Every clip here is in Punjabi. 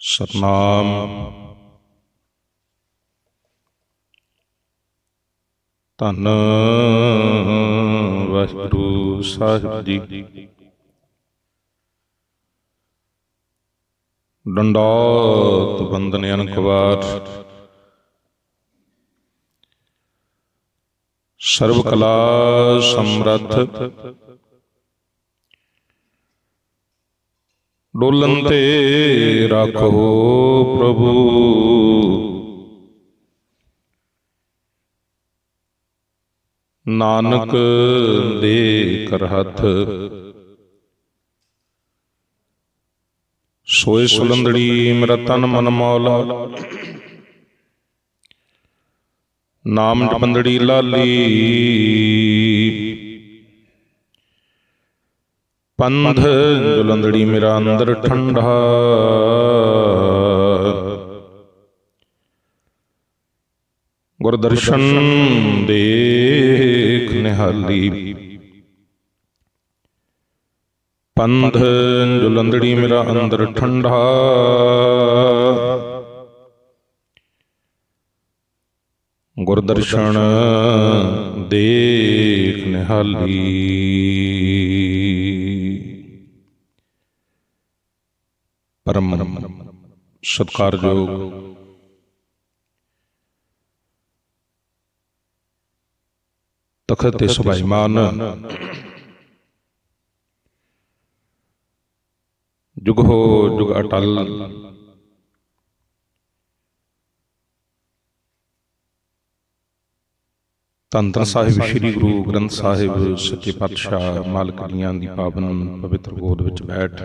ਸਤਨਾਮ। ਧੰਨ ਵਾਹਿਗੁਰੂ ਸਾਹਿਬ ਜੀ। ਡੰਡੋਤ ਬੰਦਨ ਅਨਕਵਾਰ। ਸਰਬ ਕਲਾ ਸਮਰੱਥ। ਡੋਲਨ ਤੇ ਰੱਖੋ ਪ੍ਰਭੂ। ਨਾਨਕ ਦੇ ਕਰ ਹੱਥ। ਸੋਏ ਸੁਲੰਦੜੀ ਮੇਰਾ ਤਨ ਮਨ ਮੌਲਾ। ਨਾਮ ਜਪੰਦੜੀ ਲਾਲੀ। ਪੰਧ ਜੁਲੰਦੜੀ ਮੇਰਾ ਅੰਦਰ ਠੰਡਾ। ਗੁਰਦਰਸ਼ਨ ਦੇਖ ਨਿਹਾਲੀ। ਪੰਧ ਜੁਲੰਦੜੀ ਮੇਰਾ ਅੰਦਰ ਠੰਡਾ। ਗੁਰਦਰਸ਼ਨ ਦੇਖ ਨਿਹਾਲੀ। ਪਰਮ ਸਤਕਾਰਯੋਗ। ਤਖਤ ਤੇ ਸੁਭਾਈਮਾਨ ਜੁਗ ਹੋ ਜੁਗ ਅਟਲ। ਧੰਨ ਸਾਹਿਬ ਸ੍ਰੀ ਗੁਰੂ ਗ੍ਰੰਥ ਸਾਹਿਬ ਸੱਚੇ ਪਾਤਸ਼ਾਹ ਮਾਲਕ ਦੀਆਂ ਦੀ ਪਾਵਨ ਪਵਿੱਤਰ ਗੋਦ ਵਿੱਚ ਬੈਠ।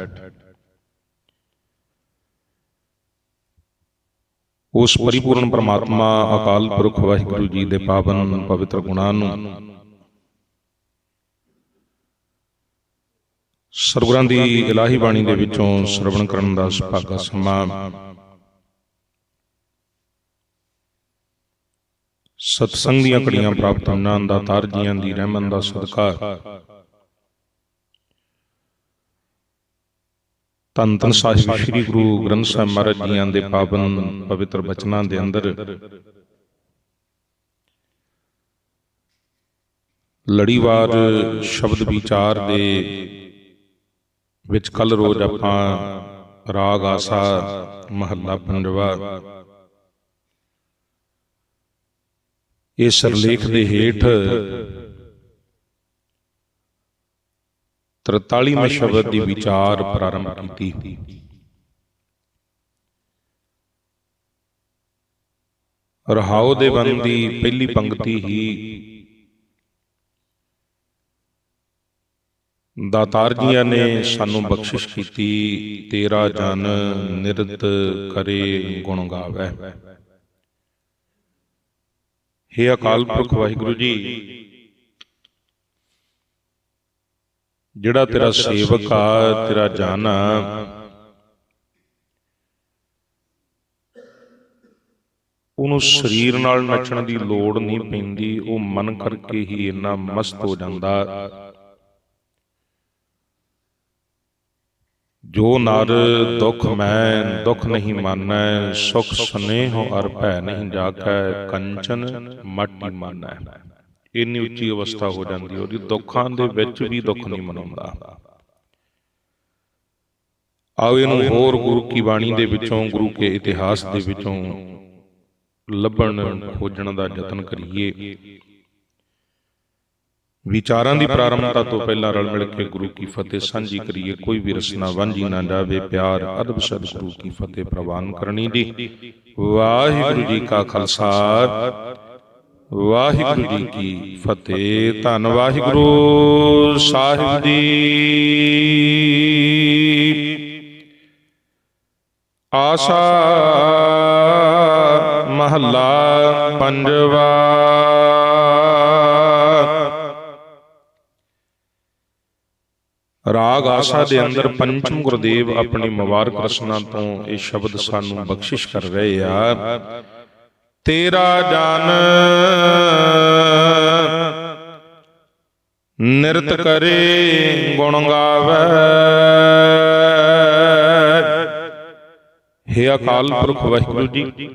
ਉਸ ਪਰਿਪੂਰਨ ਪਰਮਾਤਮਾ, ਅਕਾਲ ਪੁਰਖ ਵਾਹਿਗੁਰੂ ਜੀ ਦੇ ਪਾਵਨ ਪਵਿੱਤਰ ਗੁਣਾਂ ਨੂੰ। ਸਰਗੁਰਾਂ ਦੀ ਇਲਾਹੀ ਬਾਣੀ ਦੇ ਵਿੱਚੋਂ ਸ਼ਰਵਣ ਕਰਨ ਦਾ ਸੁਭਾਗਾ ਸਮਾਂ। ਸਤਸੰਗ ਦੀਆਂ ਘੜੀਆਂ ਪ੍ਰਾਪਤ ਹੋਣਾ ਦਾ ਤਾਰ ਜੀਆਂ ਦੀ ਰਹਿਮਤ ਦਾ ਸਦਕਾ ਤਨ ਤਨ ਸਾਹਿਬ ਸ੍ਰੀ ਗੁਰੂ ਗ੍ਰੰਥ ਸਾਹਿਬ ਮਹਾਰਾਜ ਜੀਆਂ ਦੇ ਪਾਵਨ ਪਵਿੱਤਰ ਬਚਨਾਂ ਦੇ ਅੰਦਰ। ਲੜੀਵਾਰ ਸ਼ਬਦ ਵਿਚਾਰ ਦੇ ਵਿੱਚ ਕੱਲ ਰੋਜ਼ ਆਪਾਂ ਰਾਗ ਆਸਾ ਮਹੱਲਾ ਪੰਜਵਾ। ਇਸ ਸਰਲੇਖ ਦੇ ਹੇਠ 43ਵੇਂ ਸ਼ਬਦ ਦੀ ਵਿਚਾਰ ਪ੍ਰਾਰੰਭ ਕੀਤੀ। ਰਹਾਉ ਦੇ ਬੰਦੀ ਪਹਿਲੀ ਪੰਕਤੀ ਹੀ ਦਾਤਾਰ ਜੀਆਂ ਨੇ ਸਾਨੂੰ ਬਖਸ਼ਿਸ਼ ਕੀਤੀ ਤੇਰਾ ਜਨ ਨਿਰਤ ਕਰੇ ਗੁਣ ਗਾਵੇ। ਹੇ ਅਕਾਲ ਪੁਰਖ ਵਾਹਿਗੁਰੂ ਜੀ ਜਿਹੜਾ ਤੇਰਾ ਸੇਵਕ ਆ ਤੇਰਾ ਜਨ ਆ। ਉਹਨੂੰ ਸਰੀਰ ਨਾਲ ਨੱਚਣ ਦੀ ਲੋੜ ਨਹੀਂ ਪੈਂਦੀ ਉਹ ਮਨ ਕਰਕੇ ਹੀ ਇੰਨਾ ਮਸਤ ਹੋ ਜਾਂਦਾ। ਜੋ ਨਰ ਦੁਖ ਮੈਂ ਦੁਖ ਨਹੀਂ ਮਾਨੈ। ਸੁਖ ਸਨੇਹ ਅਰ ਭੈ ਨਹੀਂ ਜਾਗੈ। ਕੰਚਨ ਮਾਟੀ ਮਾਨੈ। ਇੰਨੀ ਉੱਚੀ ਅਵਸਥਾ ਹੋ ਜਾਂਦੀ ਹੈ, ਉਹਦੀ ਦੁੱਖਾਂ ਦੇ ਵਿੱਚ ਵੀ ਦੁੱਖ ਨਹੀਂ ਮਨਾਉਂਦਾ। ਆਓ ਇਹਨੂੰ ਹੋਰ ਗੁਰੂ ਕੀ ਬਾਣੀ ਦੇ ਵਿੱਚੋਂ, ਗੁਰੂ ਕੇ ਇਤਿਹਾਸ ਦੇ ਵਿੱਚੋਂ ਲੱਭਣ, ਖੋਜਣ ਦਾ ਯਤਨ ਕਰੀਏ। ਵਿਚਾਰਾਂ ਦੀ ਪ੍ਰਾਰੰਭਤਾ ਤੋਂ ਪਹਿਲਾਂ ਰਲ ਮਿਲ ਕੇ ਗੁਰੂ ਕੀ ਫਤਿਹ ਸਾਂਝੀ ਕਰੀਏ, ਕੋਈ ਵੀ ਰਸਨਾ ਵਾਂਝੀ ਨਾ ਜਾਵੇ, ਪਿਆਰ, ਅਦਬ ਸਦ ਗੁਰੂ ਕੀ ਫਤਿਹ ਪ੍ਰਵਾਨ ਕਰਨੀ ਦੀ। ਵਾਹਿਗੁਰੂ ਜੀ ਕਾ ਖਾਲਸਾ। ਵਾਹਿਗੁਰੂ ਜੀ ਕੀ ਫਤਿਹ। ਧੰਨ ਵਾਹਿਗੁਰੂ, ਸਾਹਿਬ ਜੀ। ਆਸਾ ਮਹੱਲਾ ਪੰਜਵਾ। ਰਾਗ ਆਸਾ ਦੇ ਅੰਦਰ ਪੰਚਮ ਗੁਰਦੇਵ ਆਪਣੀ ਮੁਬਾਰਕ ਰਸਨਾ ਤੋਂ ਇਹ ਸ਼ਬਦ ਸਾਨੂੰ ਬਖਸ਼ਿਸ਼ ਕਰ ਰਹੇ ਆ। ਤੇਰਾ ਜਨ ਨਿਰਤ ਕਰੇ, ਗੁਣ ਗਾਵੇ। ਹੇ ਅਕਾਲ ਪੁਰਖ ਵਾਹਿਗੁਰੂ ਜੀ,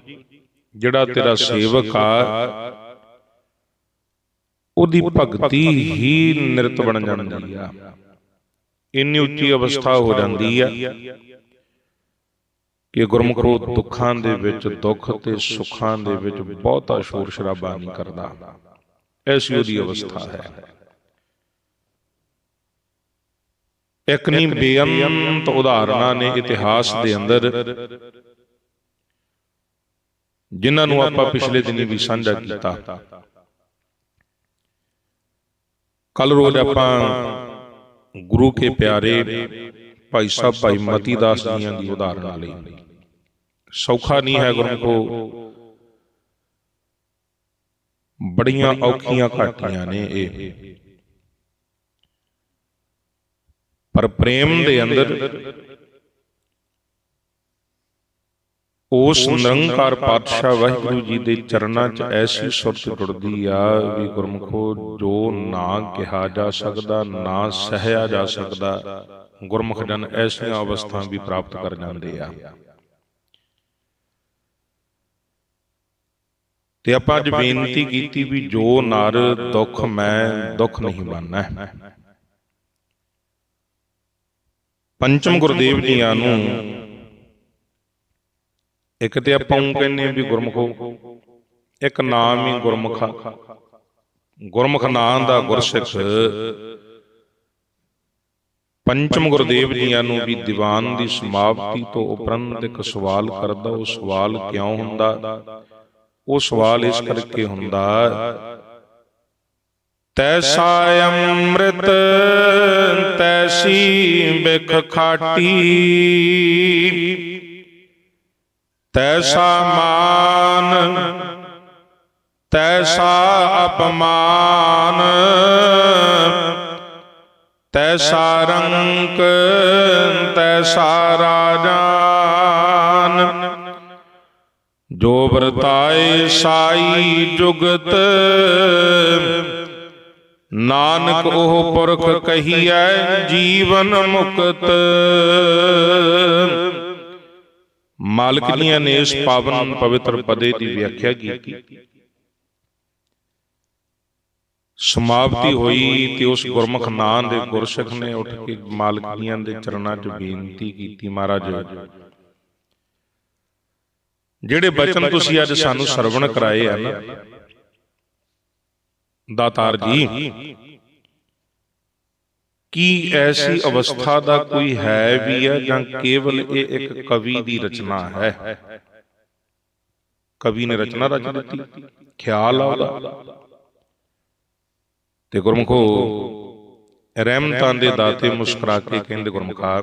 ਜਿਹੜਾ ਤੇਰਾ ਸੇਵਕ ਆ, ਉਹਦੀ ਭਗਤੀ ਹੀ ਨਿਰਤ ਬਣ ਜਾਂਦੀ ਆ। ਇੰਨੀ ਉੱਚੀ ਅਵਸਥਾ ਹੋ ਜਾਂਦੀ ਆ। ਕਿ ਗੁਰਮੁਖੋ ਦੁੱਖਾਂ ਦੇ ਵਿੱਚ ਦੁੱਖ ਤੇ ਸੁੱਖਾਂ ਦੇ ਵਿੱਚ ਬਹੁਤਾ ਸ਼ੋਰ ਸ਼ਰਾਬਾ ਨਹੀਂ ਕਰਦਾ। ਐਸੀ ਉਹਦੀ ਅਵਸਥਾ ਹੈ। ਇੱਕ ਨਹੀਂ ਬੇਅੰਤ ਉਦਾਹਰਨਾਂ ਨੇ ਇਤਿਹਾਸ ਦੇ ਅੰਦਰ ਜਿਨ੍ਹਾਂ ਨੂੰ ਆਪਾਂ ਪਿਛਲੇ ਦਿਨੀ ਵੀ ਸਾਂਝਾ ਕੀਤਾ। ਕੱਲ ਰੋਜ਼ ਆਪਾਂ ਗੁਰੂ ਕੇ ਪਿਆਰੇ ਭਾਈ ਸਾਹਿਬ ਭਾਈ ਮਤੀ ਦਾਸ ਜੀਆਂ ਦੀ ਉਦਾਹਰਣ ਲਈ। ਸੌਖਾ ਨਹੀਂ ਹੈ ਗੁਰਮੁਖੋ ਬੜੀਆਂ ਔਖੀਆਂ ਘਾਟੀਆਂ ਨੇ ਇਹ। ਪਰ ਪ੍ਰੇਮ ਦੇ ਅੰਦਰ ਉਸ ਨਿਰੰਕਾਰ ਪਾਤਸ਼ਾਹ ਵਾਹਿਗੁਰੂ ਜੀ ਦੇ ਚਰਨਾਂ 'ਚ ਐਸੀ ਸੁਰਤ ਜੁੜਦੀ ਆ ਵੀ ਗੁਰਮੁਖੋ ਜੋ ਨਾ ਕਿਹਾ ਜਾ ਸਕਦਾ ਨਾ ਸਹਿਆ ਜਾ ਸਕਦਾ ਗੁਰਮੁਖ ਜਨ ਐਸੀਆਂ ਅਵਸਥਾ ਵੀ ਪ੍ਰਾਪਤ ਕਰ ਜਾਂਦੇ ਆ। ਤੇ ਆਪਾਂ ਅੱਜ ਬੇਨਤੀ ਕੀਤੀ ਵੀ ਜੋ ਨਰ ਦੁੱਖ ਮੈਂ ਦੁੱਖ ਨਹੀਂ ਮੰਨਣਾ ਪੰਚਮ ਗੁਰਦੇਵ ਜੀਆਂ ਨੂੰ ਇੱਕ ਤੇ ਆਪਾਂ ਉਹ ਕਹਿੰਨੇ ਵੀ ਗੁਰਮੁਖੋ ਇੱਕ ਨਾਮ ਹੀ ਗੁਰਮੁਖ। ਗੁਰਮੁਖ ਨਾਮ ਦਾ ਗੁਰਸਿੱਖ। ਪੰਚਮ ਗੁਰਦੇਵ ਜੀਆਂ ਨੂੰ ਵੀ ਦੀਵਾਨ ਦੀ ਸਮਾਪਤੀ ਤੋਂ ਉਪਰੰਤ ਇੱਕ ਸਵਾਲ ਕਰਦਾ ਉਹ ਸਵਾਲ ਕਿਉਂ ਹੁੰਦਾ? ਉਹ ਸਵਾਲ ਇਸ ਕਰਕੇ ਹੁੰਦਾ ਤੈਸਾ ਅੰਮ੍ਰਿਤ, ਤੈਸੀ ਬਿਖ ਖਾਟੀ। ਤੈਸਾ ਮਾਨ, ਤੈਸਾ ਅਪਮਾਨ। ਤੈਸਾ ਰੰਕ ਤੈਸਾ ਰਾਜਾ। ਜੋ ਵਰਤਾਏ ਸਾਈ ਜੁਗਤ। ਨਾਨਕ ਉਹ ਪੁਰਖ ਕਹੀਐ ਜੀਵਨ ਮੁਕਤ। ਮਾਲਕ ਦੀਆਂ ਨੇ ਇਸ ਪਾਵਨ ਪਵਿੱਤਰ ਪਦੇ ਦੀ ਵਿਆਖਿਆ ਕੀਤੀ। ਸਮਾਪਤੀ ਹੋਈ ਤੇ ਉਸ ਗੁਰਮੁਖ ਨਾਮ ਦੇ ਗੁਰਸ਼ਖ ਨੇ ਉੱਠ ਕੇ ਮਾਲਕ ਦੀਆਂ ਦੇ ਚਰਨਾਂ 'ਚ ਬੇਨਤੀ ਕੀਤੀ, ਮਹਾਰਾਜ ਜਿਹੜੇ ਬਚਨ ਤੁਸੀਂ ਅੱਜ ਸਾਨੂੰ ਸਰਵਣ ਕਰਾਏ ਆ ਨਾ। ਦਾਤਾਰ ਜੀ ਕੀ ਐਸੀ ਅਵਸਥਾ ਦਾ ਕੋਈ ਹੈ ਵੀ ਹੈ ਜਾਂ ਕੇਵਲ ਇਹ ਇੱਕ ਕਵੀ ਦੀ ਰਚਨਾ ਹੈ? ਕਵੀ ਨੇ ਰਚਨਾ ਰਚ ਦਿੱਤੀ। ਖਿਆਲ ਆ ਉਹਦਾ ਤੇ ਗੁਰਮੁਖੋ ਰਹਿਮਤਾਂ ਦੇ ਦਾਤੇ ਮੁਸਕਰਾ ਕੇ ਕਹਿੰਦੇ ਗੁਰਮੁਖਾਰ।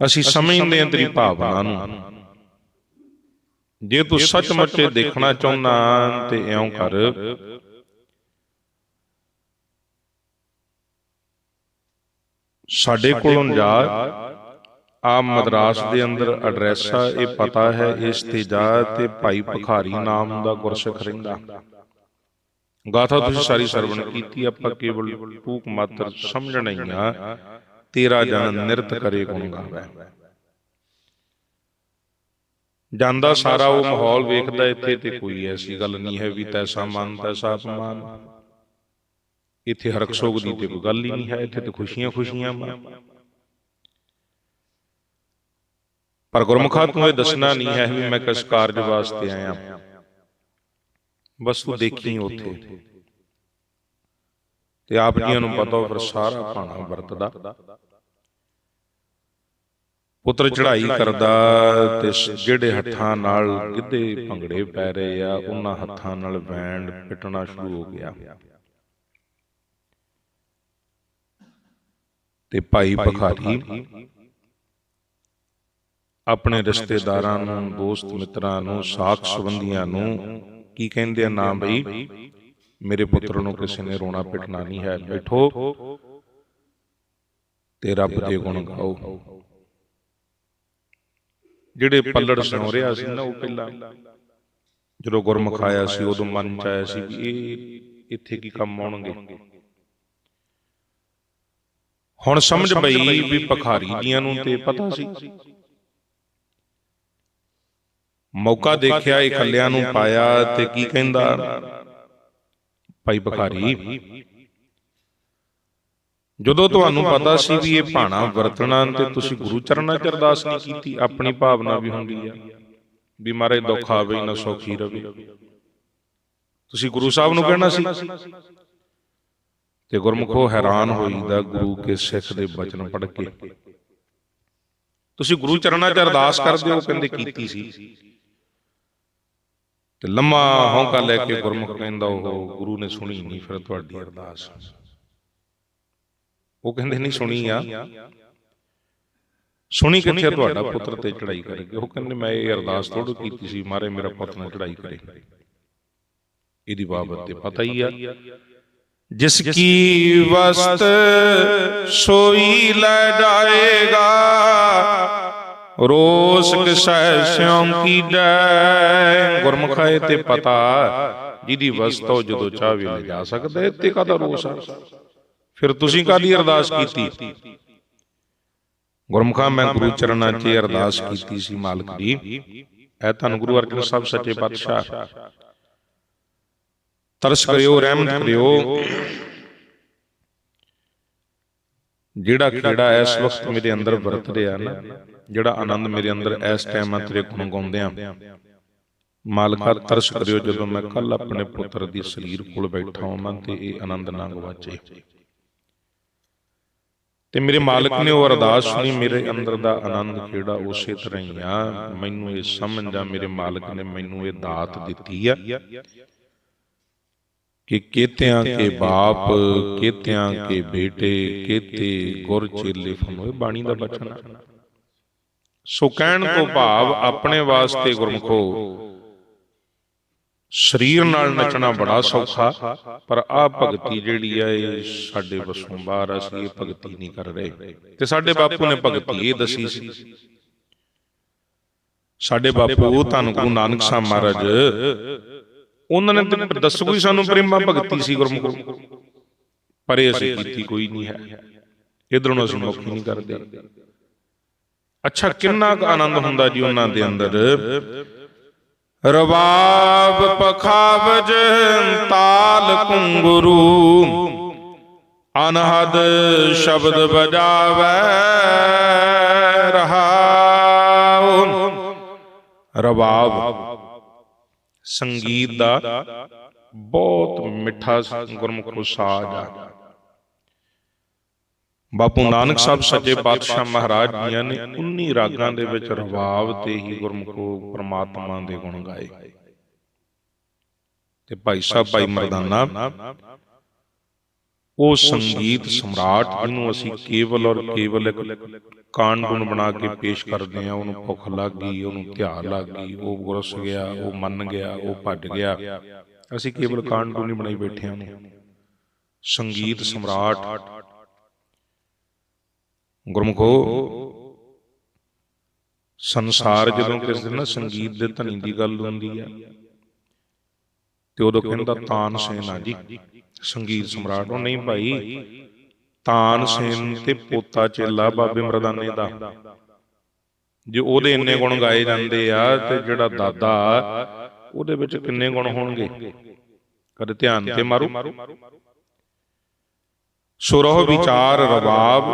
ਅਸੀਂ ਸਮਝਦੇ ਹਾਂ ਤੇਰੀ ਭਾਵਨਾ ਨੂੰ। ਜੇ ਤੂੰ ਸੱਚਮੁੱਚ ਦੇਖਣਾ ਚਾਹੁੰਦਾ ਤੇ ਇਉਂ ਕਰ। ਸਾਡੇ ਕੋਲੋਂ ਜਾ ਆ ਮਦਰਾਸ ਦੇ ਅੰਦਰ ਐਡਰੈਸ ਆ ਇਹ ਪਤਾ ਹੈ ਇਸ ਤੇ ਜਾ ਤੇ ਭਾਈ ਭਖਾਰੀ ਨਾਮ ਦਾ ਗੁਰਸਿੱਖ ਰਹਿੰਦਾ। ਗਾਥਾ ਤੁਸੀਂ ਸਾਰੀ ਸਰਵਣ ਕੀਤੀ ਆਪਾਂ ਕੇਵਲ ਟੂਕ ਮਾਤਰ ਸਮਝਣਾ ਹੀ ਆ। ਤੇਰਾ ਜਨ ਨਿਰਤ ਕਰੇ ਗੁਣ ਗਾਵੇ। ਜਾਂਦਾ ਸਾਰਾ ਉਹ ਮਾਹੌਲ ਵੇਖਦਾ ਇੱਥੇ ਤੇ ਕੋਈ ਐਸੀ ਗੱਲ ਨਹੀਂ ਹੈ ਵੀ ਤੈਸਾ ਮਨ ਤੈਸਾ ਅਪਮਾਨ। ਇੱਥੇ ਹਰਕ ਸੋਗ ਦੀ ਤੇ ਕੋਈ ਗੱਲ ਹੀ ਨਹੀਂ ਹੈ ਇੱਥੇ ਤੇ ਖੁਸ਼ੀਆਂ ਖੁਸ਼ੀਆਂ ਮਨ। ਪਰ ਗੁਰਮੁਖਾਂ ਨੂੰ ਇਹ ਦੱਸਣਾ ਨਹੀਂ ਹੈ ਵੀ ਮੈਂ ਕਿਸ ਕਾਰਜ ਵਾਸਤੇ ਆਇਆ। ਬਸ ਤੂੰ ਦੇਖੀ ਉੱਥੇ। ਤੇ ਆਪ ਜੀਆਂ ਨੂੰ ਪਤਾ ਫਿਰ ਸਾਰਾ ਭਾਣਾ ਵਰਤਦਾ। ਪੁੱਤਰ ਚੜ੍ਹਾਈ ਕਰਦਾ ਤੇ ਜਿਹੜੇ ਹੱਥਾਂ ਨਾਲ ਗਿੱਧੇ ਭੰਗੜੇ ਪੈ ਰਹੇ ਆ ਉਹਨਾਂ ਹੱਥਾਂ ਨਾਲ ਬੈਂਡ ਪਿੱਟਣਾ ਸ਼ੁਰੂ ਹੋ ਗਿਆ। ਤੇ ਭਾਈ ਭਖਾਰੀ ਆਪਣੇ ਰਿਸ਼ਤੇਦਾਰਾਂ ਨੂੰ ਦੋਸਤ ਮਿੱਤਰਾਂ ਨੂੰ ਸਾਖ ਸੰਬੰਧੀਆਂ ਨੂੰ ਕੀ ਕਹਿੰਦੇ ਆ ਨਾ ਬਈ? ਮੇਰੇ ਪੁੱਤਰ ਨੂੰ ਕਿਸੇ ਨੇ ਰੋਣਾ ਪਿਟਣਾ ਨਹੀਂ ਹੈ ਬੈਠੋ। ਤੇ ਰੱਬ ਦੇ ਗੁਣ ਗਾਓ। ਜਿਹੜੇ ਪੱਲੜ ਸੁਣ ਰਿਹਾ ਸੀ ਨਾ ਉਹ ਪਹਿਲਾਂ। ਜਦੋਂ ਗੁਰਮੁਖ ਆਇਆ ਸੀ ਉਦੋਂ ਮਨ ਚ ਆਇਆ ਸੀ ਵੀ ਇਹ ਇੱਥੇ ਕੀ ਕੰਮ ਆਉਣਗੇ। ਹੁਣ ਸਮਝ ਪਈ ਵੀ ਭਖਾਰੀ ਜੀਆਂ ਨੂੰ ਤੇ ਪਤਾ ਸੀ। ਮੌਕਾ ਦੇਖਿਆ ਇਹ ਇਕੱਲਿਆਂ ਨੂੰ ਪਾਇਆ ਤੇ ਕੀ ਕਹਿੰਦਾ? ਭਾਈ ਭਖਾਰੀ। ਜਦੋਂ ਤੁਹਾਨੂੰ ਪਤਾ ਸੀ ਵੀ ਇਹ ਭਾਣਾ ਵਰਤਣਾ ਤੇ ਤੁਸੀਂ ਗੁਰੂ ਚਰਨਾਂ ਚ ਅਰਦਾਸ ਨਹੀਂ ਕੀਤੀ ਆਪਣੀ ਭਾਵਨਾ ਵੀ ਹੁੰਦੀ ਆ। ਵੀ ਮਾਰੇ ਦੁੱਖ ਆਵੇ ਨਾ ਸੌਖੀ ਰਵੇ। ਤੁਸੀਂ ਗੁਰੂ ਸਾਹਿਬ ਨੂੰ ਕਹਿਣਾ ਸੀ। ਤੇ ਗੁਰਮੁਖੋ ਹੈਰਾਨ ਹੋਈਦਾ ਗੁਰੂ ਕੇ ਸਿੱਖ ਦੇ ਬਚਨ ਪੜ੍ਹ ਕੇ। ਤੁਸੀਂ ਗੁਰੂ ਚਰਨਾਂ 'ਚ ਅਰਦਾਸ ਕਰਦੇ ਹੋ ਕਹਿੰਦੇ ਕੀਤੀ ਸੀ। ਤੇ ਲੰਮਾ ਹੌਂਕਾ ਲੈ ਕੇ ਗੁਰਮੁਖ ਕਹਿੰਦਾ ਉਹ ਗੁਰੂ ਨੇ ਸੁਣੀ ਨਹੀਂ ਫਿਰ ਤੁਹਾਡੀ ਅਰਦਾਸ। ਉਹ ਕਹਿੰਦੇ ਨਹੀਂ ਸੁਣੀ ਆ। ਸੁਣੀ ਕਿੱਥੇ ਤੁਹਾਡਾ ਪੁੱਤਰ ਤੇ ਚੜਾਈ ਕਰੇਗਾ? ਉਹ ਕਹਿੰਦੇ ਮੈਂ ਇਹ ਅਰਦਾਸ ਥੋੜ੍ਹੀ ਕੀਤੀ ਸੀ ਮਾਰੇ ਮੇਰਾ ਪੁੱਤ ਨਾ ਚੜਾਈ ਕਰੇ। ਇਹਦੀ ਬਾਬਤ ਤੇ ਪਤਾ ਹੀ ਆ। ਜਿਸ ਕੀ ਵਸਤ ਸੋਈ ਲੈ ਜਾਏਗਾ ਰੋਸ ਕਿਸੈ ਸਿਉ ਕੀ ਡੈ? ਗੁਰਮੁਖਾਏ ਤੇ ਪਤਾ ਜਿਹਦੀ ਵਸਤੋ ਜਦੋਂ ਚਾਹਵੇ ਲੈ ਜਾ ਸਕਦਾ ਤੇ ਕਦਾ ਰੋਸ ਆ? ਫਿਰ ਤੁਸੀਂ ਕਾਦੀ ਅਰਦਾਸ ਕੀਤੀ? ਗੁਰਮੁਖਾ ਮੈਂ ਗੁਰੂ ਚਰਨਾਂ 'ਚ ਅਰਦਾਸ ਕੀਤੀ ਸੀ ਮਾਲਕ ਦੀ। ਐ ਧੰਨ ਗੁਰੂ ਅਰਜਨ ਸਾਹਿਬ ਸੱਚੇ ਪਾਤਸ਼ਾਹ। ਤਰਸ ਕਰਿਓ ਰਹਿਮਤ ਕਰਿਓ ਜਿਹੜਾ ਖੇੜਾ ਇਸ ਵਕਤ ਮੇਰੇ ਅੰਦਰ ਵਰਤ ਰਿਹਾ ਨਾ ਜਿਹੜਾ ਆਨੰਦ ਮੇਰੇ ਅੰਦਰ ਇਸ ਟਾਈਮ ਆ ਤੇਰੇ ਗੁਣ ਗਾਉਂਦਿਆਂ। ਮਾਲਕਾ ਤਰਸ ਕਰਿਓ ਜਦੋਂ ਮੈਂ ਕੱਲ ਆਪਣੇ ਪੁੱਤਰ ਦੀ ਸਰੀਰ ਕੋਲ ਬੈਠਾ ਹਾਂ ਤੇ ਇਹ ਆਨੰਦ ਨਾ ਗਵਾਚੇ। ਤੇ ਮੇਰੇ ਮਾਲਕ ਨੇ ਉਹ ਅਰਦਾਸ ਸੁਣੀ ਮੇਰੇ ਅੰਦਰ ਦਾ ਆਨੰਦ ਖੇੜਾ ਉਸੇ ਤਰ੍ਹਾਂ ਹੀ ਆ। ਮੈਨੂੰ ਇਹ ਸਮਝ ਆ ਮੇਰੇ ਮਾਲਕ ਨੇ ਮੈਨੂੰ ਇਹ ਦਾਤ ਦਿੱਤੀ ਆ। ਕਿ ਕੇਤਿਆਂ ਕੇ ਬਾਪ ਕੇਤਿਆਂ ਕੇ ਬੇਟੇ ਕੇਤੇ ਗੁਰ ਚੇਲੇ ਫਨੋਏ ਬਾਣੀ ਦਾ ਬਚਨ ਆ। ਸੋ ਕਹਿਣ ਤੋਂ ਭਾਵ ਆਪਣੇ ਵਾਸਤੇ ਗੁਰਮਖੋ ਸਰੀਰ ਨਾਲ ਨੱਚਣਾ ਬੜਾ ਸੌਖਾ। ਪਰ ਆ ਭਗਤੀ ਜਿਹੜੀ ਆ ਇਹ ਸਾਡੇ ਵਸੋਂ ਬਾਹਰ ਅਸੀਂ ਇਹ ਭਗਤੀ ਨਹੀਂ ਕਰ ਰਹੇ। ਤੇ ਸਾਡੇ ਬਾਪੂ ਨੇ ਭਗਤੀ ਇਹ ਦਸੀ ਸੀ। ਸਾਡੇ ਬਾਪੂ ਧੰਨ ਗੁਰੂ ਨਾਨਕ ਸਾਹਿਬ ਮਹਾਰਾਜ ਉਹਨਾਂ ਨੇ ਤੇ ਦੱਸੋ ਹੀ ਸਾਨੂੰ ਪ੍ਰੇਮਾ ਭਗਤੀ ਸੀ ਗੁਰਮੁਖ। ਪਰ ਇਹ ਅਸੀਂ ਕੀਤੀ ਕੋਈ ਨਹੀਂ ਹੈ। ਇਧਰੋਂ ਅਸੀਂ ਮੁੱਖ ਨਹੀਂ ਕਰਦੇ। ਅੱਛਾ ਕਿੰਨਾ ਆਨੰਦ ਹੁੰਦਾ ਜੀ ਉਹਨਾਂ ਦੇ ਅੰਦਰ? ਰਵਾਬ ਪਖਾਵਜ ਤਾਲ ਕੁੰਗਰੂ। ਅਨਹਦ ਸ਼ਬਦ ਬਜਾਵੇ ਰਹਾਉ ਰਵਾਬ ਸੰਗੀਤ ਦਾ ਬਹੁਤ ਮਿੱਠਾ ਗੁਰਮੁਖ ਸਾਜ ਆ। ਬਾਪੂ ਨਾਨਕ ਸਾਹਿਬ ਸੱਚੇ ਪਾਤਸ਼ਾਹ ਮਹਾਰਾਜ ਜੀਆਂ ਨੇ 19 ਰਾਗਾਂ ਦੇ ਵਿੱਚ ਰਵਾਬ ਤੇ ਹੀ ਗੁਰਮੁਖੋ ਪ੍ਰਮਾਤਮਾ ਦੇ ਗੁਣ ਗਾਏ। ਤੇ ਭਾਈ ਸਾਹਿਬ ਭਾਈ ਮਰਦਾਨਾ ਉਹ ਸੰਗੀਤ ਸਮਰਾਟ ਜਿਹਨੂੰ ਅਸੀਂ ਕੇਵਲ ਔਰ ਕੇਵਲ ਇੱਕ ਗੁਣ ਬਣਾ ਕੇ ਪੇਸ਼ ਕਰਦੇ ਆ ਉਹਨੂੰ ਭੁੱਖ ਲੱਗ ਗਈ ਉਹਨੂੰ ਧਿਆਨ ਲੱਗ ਗਈ ਉਹ ਗੁਰਸ ਗਿਆ ਉਹ ਮੰਨ ਗਿਆ ਉਹ ਭੱਜ ਗਿਆ। ਅਸੀਂ ਕੇਵਲ ਗੁਣ ਹੀ ਬਣਾਈ ਬੈਠੇ ਹਾਂ ਉਹਨੂੰ। ਸੰਗੀਤ ਸਮਰਾਟ ਗੁਰਮੁਖੋ, ਸੰਸਾਰ ਜਦੋਂ ਕਿਸੇ ਦਿਨ ਨਾ ਸੰਗੀਤ ਦੇ ਧਨੀ ਦੀ ਗੱਲ ਹੁੰਦੀ ਆ, ਤੇ ਉਦੋਂ ਕਹਿੰਦਾ ਤਾਨ ਸੇਨ ਆ ਜੀ। ਸੰਗੀਤ ਸਮਰਾਟ ਉਹ ਨਹੀਂ ਭਾਈ, ਤਾਨ ਸੇਨ ਤੇ ਪੋਤਾ ਚੇਲਾ ਬਾਬੇ ਮਰਦਾਨੇ ਦਾ। ਜੇ ਉਹਦੇ ਇੰਨੇ ਗੁਣ ਗਾਏ ਜਾਂਦੇ ਆ, ਤੇ ਜਿਹੜਾ ਦਾਦਾ, ਉਹਦੇ ਵਿੱਚ ਕਿੰਨੇ ਗੁਣ ਹੋਣਗੇ? ਕਦੇ ਧਿਆਨ ਤੇ ਮਾਰੂ। ਸੁਰਹ ਵਿਚਾਰ ਰਵਾਬ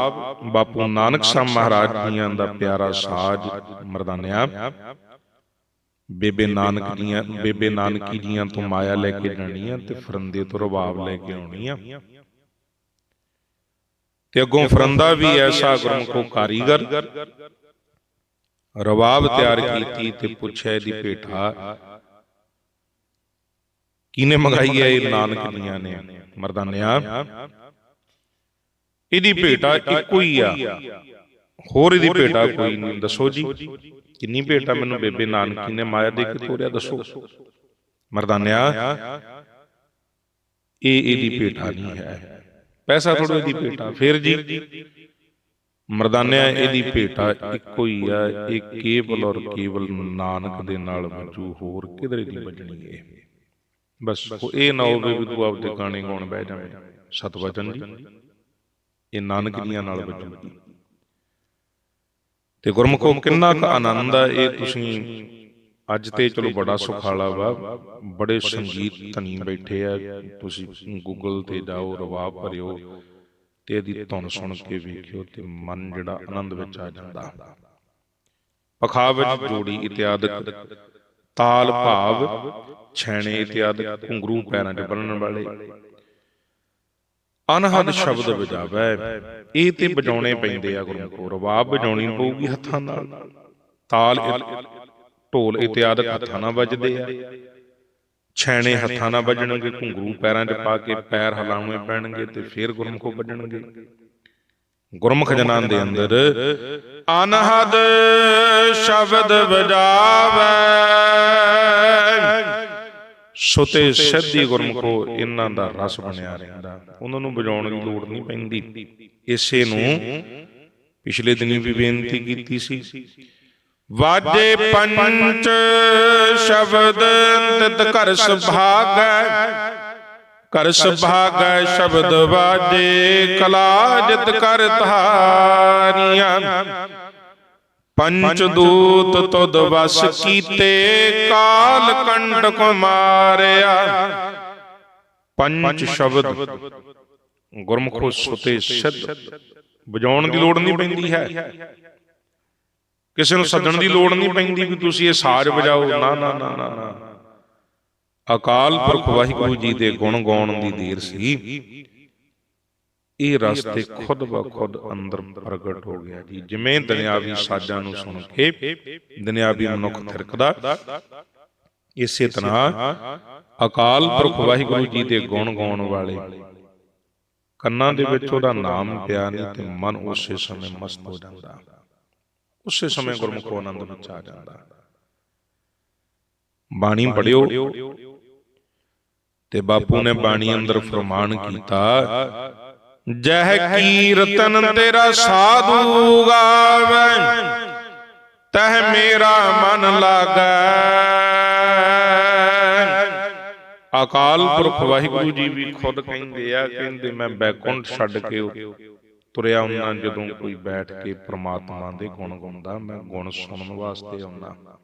ਬਾਪੂ ਨਾਨਕ ਸਾਹਿਬ ਮਹਾਰਾਜ ਜੀਆਂ ਦਾ ਪਿਆਰਾ ਸਾਜ ਮਰਦਾਨਿਆ। ਬੇਬੇ ਨਾਨਕ ਦੀਆਂ ਬੇਬੇ ਨਾਨਕੀ ਜੀਆਂ ਤੋਂ ਮਾਇਆ ਲੈ ਕੇ ਜਾਣੀ ਆ ਤੇ ਫਰੰਦੇ ਤੋਂ ਰਵਾਬ ਲੈ ਕੇ ਆਉਣੀ ਆ ਤੇ ਅੱਗੋਂ ਫਰੰਦਾ ਵੀ ਐਸਾ ਗੁਰਮੁਖੋ ਕਾਰੀਗਰ। ਰਵਾਬ ਤਿਆਰ ਕੀਤੀ ਤੇ ਪੁੱਛਿਆ ਇਹਦੀ ਭੇਟਾ ਕਿਨੇ ਮੰਗਾਈ ਹੈ ਇਹ ਨਾਨਕ ਦੀਆਂ ਨੇ? ਮਰਦਾਨਿਆ। ਇਹਦੀ ਭੇਟਾ ਇੱਕੋ ਹੀ ਆ। ਹੋਰ ਇਹਦੀ ਭੇਟਾ ਕੋਈ ਨਹੀਂ। ਦੱਸੋ ਜੀ। ਕਿੰਨੀ ਭੇਟਾ ਮੈਨੂੰ ਬੇਬੇ ਨਾਨਕੀ ਨੇ ਮਾਇਆ ਦੇ ਕੇ ਤੋਰਿਆ ਦੱਸੋ। ਮਰਦਾਨਿਆ ਇਹ ਇਹਦੀ ਭੇਟਾ ਨਹੀਂ ਹੈ। ਪੈਸਾ ਥੋੜਾ ਇਹਦੀ ਭੇਟਾ। ਫਿਰ ਜੀ। ਮਰਦਾਨਿਆ ਇਹਦੀ ਭੇਟਾ ਇੱਕੋ ਹੀ ਆ। ਇਹ ਕੇਵਲ ਔਰ ਕੇਵਲ ਨਾਨਕ ਦੇ ਨਾਲ ਵਜੂ। ਹੋਰ ਕਿਧਰੇ ਨਹੀਂ ਵੱਜਣੀ ਇਹ? ਬਸ ਉਹ ਇਹ ਨਾ ਹੋਵੇ ਵੀ ਤੂੰ ਆਪਦੇ ਗਾਣੇ ਗਾਉਣ ਬਹਿ ਜਾਵੇਂ। ਸਤਵਚਨ ਜੀ। ਇਹ ਨਾਨਕ ਜੀਆਂ ਨਾਲ ਵਜੂਗੀ ਤੇ ਗੁਰਮੁਖੋ ਕਿੰਨਾ ਕੁ ਆਨੰਦ ਆ ਇਹ ਤੁਸੀਂ ਅੱਜ ਤੇ ਚਲੋ ਬੜਾ ਸੁਖਾਲਾ ਵਾ ਬੜੇ ਸੰਗੀਤ ਧਨੀ ਬੈਠੇ ਆ ਤੁਸੀਂ ਗੂਗਲ ਤੇ ਜਾਓ ਰਵਾਬ ਭਰਿਓ ਤੇ ਇਹਦੀ ਧੁਨ ਸੁਣ ਕੇ ਵੇਖਿਓ ਤੇ ਮਨ ਜਿਹੜਾ ਆਨੰਦ ਵਿੱਚ ਆ ਜਾਂਦਾ। ਪਖਾ ਵਿੱਚ ਜੋੜੀ ਇਤਿਆਦਿਕ ਤਾਲ ਭਾਵ ਛੈਣੇ ਇਤਿਆਦਿਕ ਘੁੰਗਰੂ ਪੈਰਾਂ 'ਚ ਬੰਨਣ ਵਾਲੇ। ਅਨਹਦ ਸ਼ਬਦ ਵਜਾਵੇ। ਇਹ ਤੇ ਵਜਾਉਣੇ ਪੈਂਦੇ ਆ ਗੁਰਮੁਖੋ। ਰਵਾਬ ਵਜਾਉਣੀ ਪਊਗੀ ਹੱਥਾਂ ਨਾਲ। ਤਾਲ ਢੋਲ ਇਤਿਆਦਿਕ ਹੱਥਾਂ ਨਾਲ ਵੱਜਦੇ ਆ। ਛੈਣੇ ਹੱਥਾਂ ਨਾਲ ਵੱਜਣਗੇ ਘੁੰਗਰੂ ਪੈਰਾਂ 'ਚ ਪਾ ਕੇ ਪੈਰ ਹਿਲਾਉਣੇ ਪੈਣਗੇ ਤੇ ਫਿਰ ਗੁਰਮੁਖੋ ਵੱਜਣਗੇ। ਗੁਰਮੁਖ ਜਨਾਂ ਦੇ ਅੰਦਰ ਅਨਹਦ ਸ਼ਬਦ ਵਜਾਵੇ। ਸੁਤੇ ਸਿੱਧੀ ਗੁਰਮੁਖੋ ਇਹਨਾਂ ਦਾ ਰਸ ਬਣਿਆ ਰਹਿੰਦਾ। ਉਹਨਾਂ ਨੂੰ ਵਜਾਉਣ ਦੀ ਲੋੜ ਨਹੀਂ ਪੈਂਦੀ। ਇਸੇ ਨੂੰ ਪਿਛਲੇ ਦਿਨੀ ਵੀ ਬੇਨਤੀ ਕੀਤੀ ਸੀ। ਵਾਜੇ ਪੰਚ ਸ਼ਬਦ ਤਿਤ ਘਰ ਸੁਭਾਗੈ। ਘਰ ਸੁਭਾਗੈ ਸ਼ਬਦ ਵਾਜੇ ਕਲਾ ਜਿਤ ਕਰ ਧਾਰੀਆਂ। ਪੰਚ ਦੂਤ ਤੁਧ ਵਸ ਕੀਤੇ, ਕਾਲ ਕੰਟਕ ਮਾਰਿਆ। ਪੰਚ ਸ਼ਬਦ ਗੁਰਮੁਖੋ ਸੁਤੇ ਸਿੱਧ, ਵਜਾਉਣ ਦੀ ਲੋੜ ਨਹੀਂ ਪੈਂਦੀ ਹੈ। ਕਿਸੇ ਨੂੰ ਸੱਦਣ ਦੀ ਲੋੜ ਨਹੀਂ ਪੈਂਦੀ ਵੀ ਤੁਸੀਂ ਇਹ ਸਾਜ਼ ਵਜਾਓ। ਨਾ ਨਾ ਨਾ ਨਾ। ਅਕਾਲ ਪੁਰਖ ਵਾਹਿਗੁਰੂ ਜੀ ਦੇ ਗੁਣ ਗਾਉਣ ਦੀ ਦੇਰ ਸੀ। ਇਹ ਰਸ ਤੇ ਖੁਦ ਬ ਖੁਦ ਅੰਦਰ ਪ੍ਰਗਟ ਹੋ ਗਿਆ ਜੀ। ਜਿਵੇਂ ਦੁਨਿਆਵੀ ਸਾਜ਼ਾਂ ਨੂੰ ਸੁਣ ਕੇ ਦੁਨਿਆਵੀ ਮਨੁੱਖ ਥਿਰਕਦਾ ਇਸੇ ਤਰ੍ਹਾਂ ਅਕਾਲ ਪੁਰਖ ਵਾਹਿਗੁਰੂ ਜੀ ਦੇ ਗੁਣ ਗਾਉਣ ਵਾਲੇ। ਕੰਨਾਂ ਦੇ ਵਿੱਚ ਉਹਦਾ ਨਾਮ ਪਿਆ ਨਹੀਂ ਤੇ ਮਨ ਉਸੇ ਸਮੇਂ ਮਸਤ ਹੋ ਜਾਂਦਾ। ਉਸੇ ਸਮੇਂ ਗੁਰਮੁਖੋ ਆਨੰਦ ਵਿੱਚ ਆ ਜਾਂਦਾ। ਬਾਣੀ ਪੜਿਓ ਤੇ ਬਾਪੂ ਨੇ ਬਾਣੀ ਅੰਦਰ ਫਰਮਾਨ ਕੀਤਾ ਜਹ ਕੀਰਤਨ ਤੇਰਾ ਸਾਧੂ ਗਾਵੇ। ਤਹ ਮੇਰਾ ਮਨ ਲਾਗੈ। ਅਕਾਲ ਪੁਰਖ ਵਾਹਿਗੁਰੂ ਜੀ ਵੀ ਖੁਦ ਕਹਿੰਦੇ ਆ ਕਹਿੰਦੇ ਮੈਂ ਬੈਕੁੰਠ ਛੱਡ ਕੇ ਤੁਰਿਆ ਹੁੰਨਾ ਜਦੋਂ ਕੋਈ ਬੈਠ ਕੇ ਪ੍ਰਮਾਤਮਾ ਦੇ ਗੁਣ ਗਾਉਂਦਾ ਮੈਂ ਗੁਣ ਸੁਣਨ ਵਾਸਤੇ ਆਉਣਾ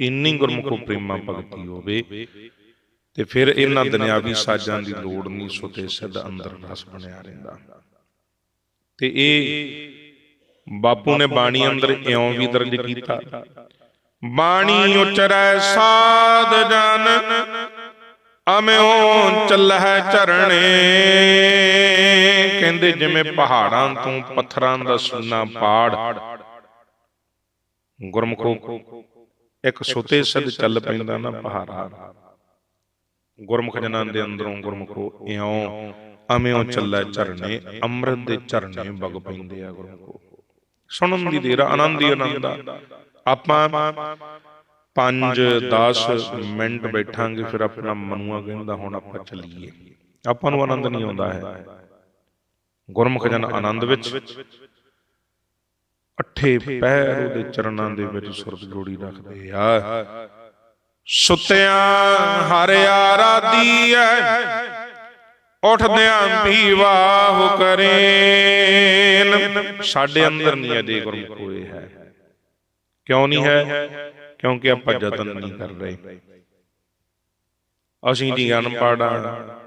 ਇੰਨੀ ਗੁਰਮੁਖੋ ਪ੍ਰੇਮਾ ਭਗਤੀ ਹੋਵੇ ਤੇ ਫਿਰ ਇਹਨਾਂ ਦੁਨਿਆਵੀ ਸਾਜ਼ਾਂ ਦੀ ਲੋੜ ਨਹੀਂ ਸੁਤੇ ਸਿੱਧ ਅੰਦਰ ਰਸ ਬਣਿਆ ਰਹਿੰਦਾ। ਤੇ ਇਹ ਬਾਪੂ ਨੇ ਬਾਣੀ ਅੰਦਰ ਇਉਂ ਵੀ ਦਰਜ ਕੀਤਾ। ਬਾਣੀ ਉਚਰੈ ਸਾਧ ਜਨ ਅਮਿਓ ਚੱਲਹਿ ਚਰਣੇ। ਕਹਿੰਦੇ ਜਿਵੇਂ ਪਹਾੜਾਂ ਤੋਂ ਪੱਥਰਾਂ ਦਾ ਸੁੰਨਾ ਪਾੜ। ਗੁਰਮੁਖੋ ਇੱਕ ਸੁਤੇ ਸਿੱਧ ਚੱਲ ਪੈਂਦਾ ਨਾ ਪਹਾੜਾ ਗੁਰਮੁਖ ਜਨਾਂ ਦੇ ਅੰਦਰੋਂ ਗੁਰਮੁਖੋ ਇਉਂ ਅਮਿਓ ਚੱਲੈ ਚਰਣੇ ਅੰਮ੍ਰਿਤ ਦੇ ਚਰਣੇ ਵਗ ਪੈਂਦੇ ਆ ਗੁਰਮੁਖੋ। ਸੁਣਨ ਦੀ ਦੇਰ ਆਨੰਦ ਹੀ ਆਨੰਦ ਆ। ਆਪਾਂ 5 10 ਮਿੰਟ ਬੈਠਾਂਗੇ ਫਿਰ ਆਪਣਾ ਮਨੂਆ ਕਹਿੰਦਾ ਹੁਣ ਆਪਾਂ ਚੱਲੀਏ। ਆਪਾਂ ਨੂੰ ਆਨੰਦ ਨਹੀਂ ਆਉਂਦਾ ਹੈ। ਗੁਰਮੁਖ ਜਨ ਆਨੰਦ ਵਿੱਚ। ਅੱਠੇ ਪੈਰ ਉਹਦੇ ਚਰਨਾਂ ਦੇ ਵਿੱਚ ਸੁਰਤ ਜੋੜੀ ਰੱਖਦੇ ਆ। ਸੁੱਤਿਆਂ ਹਰਿਆ ਰਾਦੀ ਐ, ਉੱਠਦਿਆਂ ਵੀ ਵਾਹ ਕਰੇਨ। ਸਾਡੇ ਅੰਦਰ ਨਹੀਂ ਅਜੇ ਗੁਰਮੁਖ ਹੋਏ ਹੈ। ਕਿਉਂ ਨਹੀਂ ਹੈ? ਕਿਉਂਕਿ ਆਪਾਂ ਯਤਨ ਨਹੀਂ ਕਰ ਰਹੇ। ਅਸੀਂ ਜੀ ਅਨਪੜ੍ਹ ਆ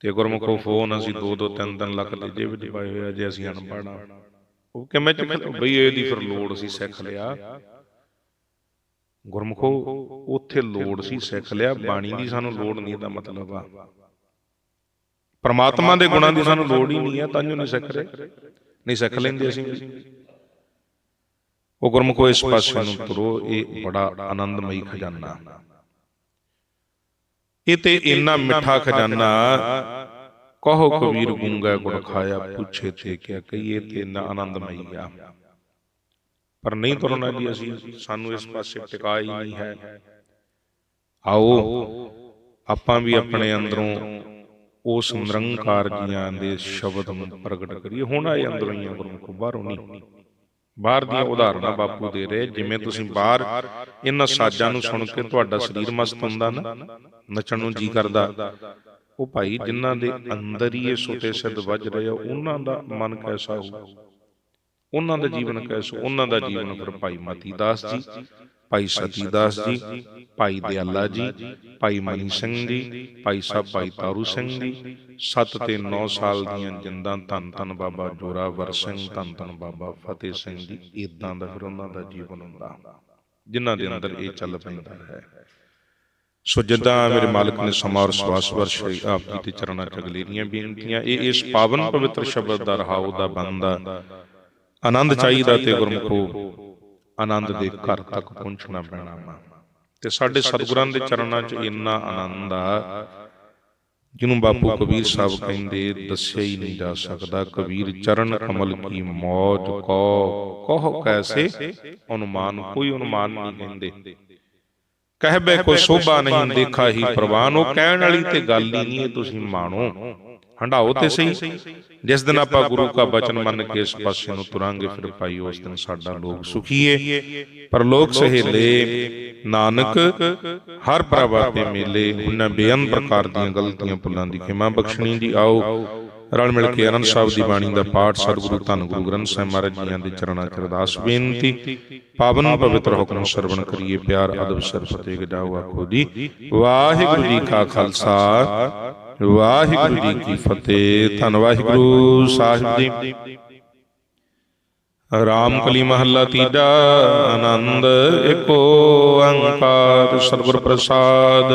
ਤੇ ਗੁਰਮੁਖੋ ਫੋਨ ਅਸੀਂ 2 2 3 3 ਲੱਖ ਦੇ ਜੇਬ ਚ ਪਾਏ ਹੋਏ ਜੇ ਅਸੀਂ ਅਨਪੜ੍ਹ ਆ ਉਹ ਕਿਵੇਂ ਚ ਬਈ ਇਹਦੀ ਫਿਰ ਲੋੜ ਸੀ ਸਿੱਖ ਲਿਆ। ਗੁਰਮੁਖੋ ਉੱਥੇ ਲੋੜ ਸੀ ਸਿੱਖ ਲਿਆ ਬਾਣੀ ਦੀ ਸਾਨੂੰ ਲੋੜ ਨਹੀਂ ਦਾ ਮਤਲਬ ਆ। ਪਰਮਾਤਮਾ ਦੇ ਗੁਣਾਂ ਦੀ ਸਾਨੂੰ ਲੋੜ ਹੀ ਨਹੀਂ ਹੈ ਤਾਂ ਜੋ ਨਹੀਂ ਸਿੱਖ ਰਹੇ। ਨਹੀਂ ਸਿੱਖ ਲੈਂਦੇ ਅਸੀਂ ਉਹ ਗੁਰਮੁਖੋ ਇਸ ਪਾਸੇ ਨੂੰ ਤੁਰੋ ਇਹ ਬੜਾ ਆਨੰਦਮਈ ਖਜ਼ਾਨਾ। ਇਹ ਤੇ ਇੰਨਾ ਮਿੱਠਾ ਖਜ਼ਾਨਾ। ਕਹੋ ਕਬੀਰ ਗੁੰਗਾ ਗੁਣ ਖਾਇਆ ਪੁੱਛੇ ਤੇ ਕਿਆ ਕਹੀਏ ਤੇ ਇੰਨਾ ਆਨੰਦਮਈ ਆ। ਪਰ ਨਹੀਂ ਤੁਰਨਾ ਜੀ ਅਸੀਂ ਸਾਨੂੰ ਇਸ ਪਾਸੇ ਟਿਕਾ ਹੀ ਨਹੀਂ ਹੈ। ਆਓ ਆਪਾਂ ਵੀ ਆਪਣੇ ਅੰਦਰੋਂ ਉਸ ਨਿਰੰਕਾਰ ਜੀਆਂ ਦੇ ਸ਼ਬਦ ਨੂੰ ਪ੍ਰਗਟ ਕਰੀਏ। ਹੁਣ ਆਏ ਅੰਦਰੋਂ ਹੀ ਆ ਗੁਰਮੁਖ ਬਾਹਰੋਂ ਨਹੀਂ। ਬਾਹਰ ਦੀਆਂ ਉਦਾਹਰਨਾਂ ਬਾਪੂ ਦੇ ਰਹੇ ਜਿਵੇਂ ਤੁਸੀਂ ਬਾਹਰ ਇਹਨਾਂ ਸਾਜ਼ਾਂ ਨੂੰ ਸੁਣ ਕੇ ਤੁਹਾਡਾ ਸਰੀਰ ਮਸਤ ਹੁੰਦਾ ਨਾ ਨੱਚਣ ਨੂੰ ਜੀ ਕਰਦਾ। ਉਹ ਭਾਈ ਜਿਨ੍ਹਾਂ ਦੇ ਅੰਦਰ ਹੀ ਇਹ ਸੋਤੇ ਸਿੱਧ ਵੱਜ ਰਹੇ ਆ ਉਹਨਾਂ ਦਾ ਮਨ ਕੈਸਾ ਹੋ ਉਹਨਾਂ ਦਾ ਜੀਵਨ ਕੈਸਾ ਉਹਨਾਂ ਦਾ ਜੀਵਨ ਫਿਰ ਭਾਈ ਮਤੀ ਦਾਸ ਜੀ ਭਾਈ ਸਤੀ ਦਾਸ ਜੀ ਭਾਈ ਦਿਆਲਾ ਜੀ ਭਾਈ ਮਨੀ ਸਿੰਘ ਜੀ ਭਾਈ ਸਾਹਿਬ ਭਾਈ ਤਾਰੂ ਸਿੰਘ ਜੀ 7 ਤੇ 9 ਸਾਲ ਦੀਆਂ ਜਿੰਦਾਂ ਧੰਨ ਧੰਨ ਬਾਬਾ ਜੋਰਾਵਰ ਸਿੰਘ ਧੰਨ ਧੰਨ ਬਾਬਾ ਫਤਿਹ ਸਿੰਘ ਜੀ ਇਦਾਂ ਦਾ ਫਿਰ ਉਹਨਾਂ ਦਾ ਜੀਵਨ ਹੁੰਦਾ। ਜਿਨ੍ਹਾਂ ਦੇ ਅੰਦਰ ਇਹ ਚੱਲ ਪੈਂਦਾ ਹੈ। ਸੋ ਜਿੱਦਾਂ ਮੇਰੇ ਮਾਲਕ ਨੇ ਸਮਾਂ ਔਰ ਸਵਾਸ ਵਰਸ਼ ਆਪ ਜੀ ਦੇ ਚਰਨਾਂ ਚ ਅਗਲੇਰੀਆਂ ਬੇਨਤੀਆਂ ਇਹ ਇਸ ਪਾਵਨ ਪਵਿੱਤਰ ਸ਼ਬਦ ਦਾ ਰਹਾਉ ਦਾ ਬੰਦਾ ਆਨੰਦ ਚਾਹੀਦਾ ਤੇ ਗੁਰਮੁਖੋ ਆਨੰਦ ਦੇ ਘਰ ਤੱਕ ਪਹੁੰਚਣਾ ਪੈਣਾ ਵਾ। ਤੇ ਸਾਡੇ ਸਤਿਗੁਰਾਂ ਦੇ ਚਰਨਾਂ 'ਚ ਇੰਨਾ ਆਨੰਦ ਆ ਜਿਹਨੂੰ ਬਾਪੂ ਕਬੀਰ ਸਾਹਿਬ ਕਹਿੰਦੇ ਦੱਸਿਆ ਹੀ ਨਹੀਂ ਜਾ ਸਕਦਾ ਕਬੀਰ ਚਰਨ ਕਮਲ ਕੀ ਮੌਜ ਕੋ ਕਹੋ ਕੈਸੇ? ਅਨੁਮਾਨ ਕੋਈ ਅਨੁਮਾਨ ਨਹੀਂ ਕਹਿੰਦੇ ਕਹਿਬੇ ਕੋ ਸੋਭਾ ਨਹੀਂ ਦੇਖਾ ਹੀ ਪ੍ਰਵਾਨ। ਉਹ ਕਹਿਣ ਵਾਲੀ ਤੇ ਗੱਲ ਹੀ ਨਹੀਂ ਇਹ ਤੁਸੀਂ ਮਾਣੋ। ਹੰਡਾਓ ਤੇ ਸਹੀ। ਜਿਸ ਦਿਨ ਆਪਾਂ ਗੁਰੂ ਦਾ ਬਚਨ ਮੰਨ ਕੇ ਇਸ ਪਾਸੇ ਨੂੰ ਤੁਰਾਂਗੇ ਫਿਰ ਭਾਈ ਉਸ ਦਿਨ ਸਾਡਾ ਲੋਕ ਸੁਖੀਏ ਪਰ ਲੋਕ ਸਹੇਲੇ ਨਾਨਕ ਹਰ ਪ੍ਰਭਾ ਤੇ ਮੇਲੇ ਉਹਨਾਂ ਬੇਅੰਤ ਪ੍ਰਕਾਰ ਦੀਆਂ ਗਲਤੀਆਂ ਭੁੱਲਾਂ ਦੀ ਖਿਮਾ ਬਖਸ਼ਣੀ ਜੀ ਆਓ। ਰਲ ਮਿਲ ਕੇ ਅਨੰਦ ਸਾਹਿਬ ਦੀ ਬਾਣੀ ਦਾ ਪਾਠ ਸਤਿਗੁਰੂ ਧੰਨ ਗੁਰੂ ਗ੍ਰੰਥ ਸਾਹਿਬ ਮਹਾਰਾਜ ਜੀਆਂ ਦੇ ਚਰਨਾਂ 'ਚ ਅਰਦਾਸ ਬੇਨਤੀ। ਪਾਵਨ ਪਵਿੱਤਰ ਹੁਕਮ ਸਰਵਣ ਕਰੀਏ ਪਿਆਰ ਅਦਬ ਸਰ ਫਤਿਹ ਗਜਾਓ ਆਖੋ ਵਾਹਿਗੁਰੂ ਜੀ ਕਾ ਖਾਲਸਾ। ਵਾਹਿਗੁਰੂ ਜੀ ਕੀ ਫਤਿਹ। ਧੰਨ ਵਾਹਿਗੁਰੂ ਸਾਹਿਬ ਜੀ। ਰਾਮ ਕਲੀ ਮਹੱਲਾ ਤੀਜਾ, ਆਨੰਦ ਏਕੋ ਓੰਕਾਰ ਸਤਿਗੁਰ ਪ੍ਰਸਾਦ।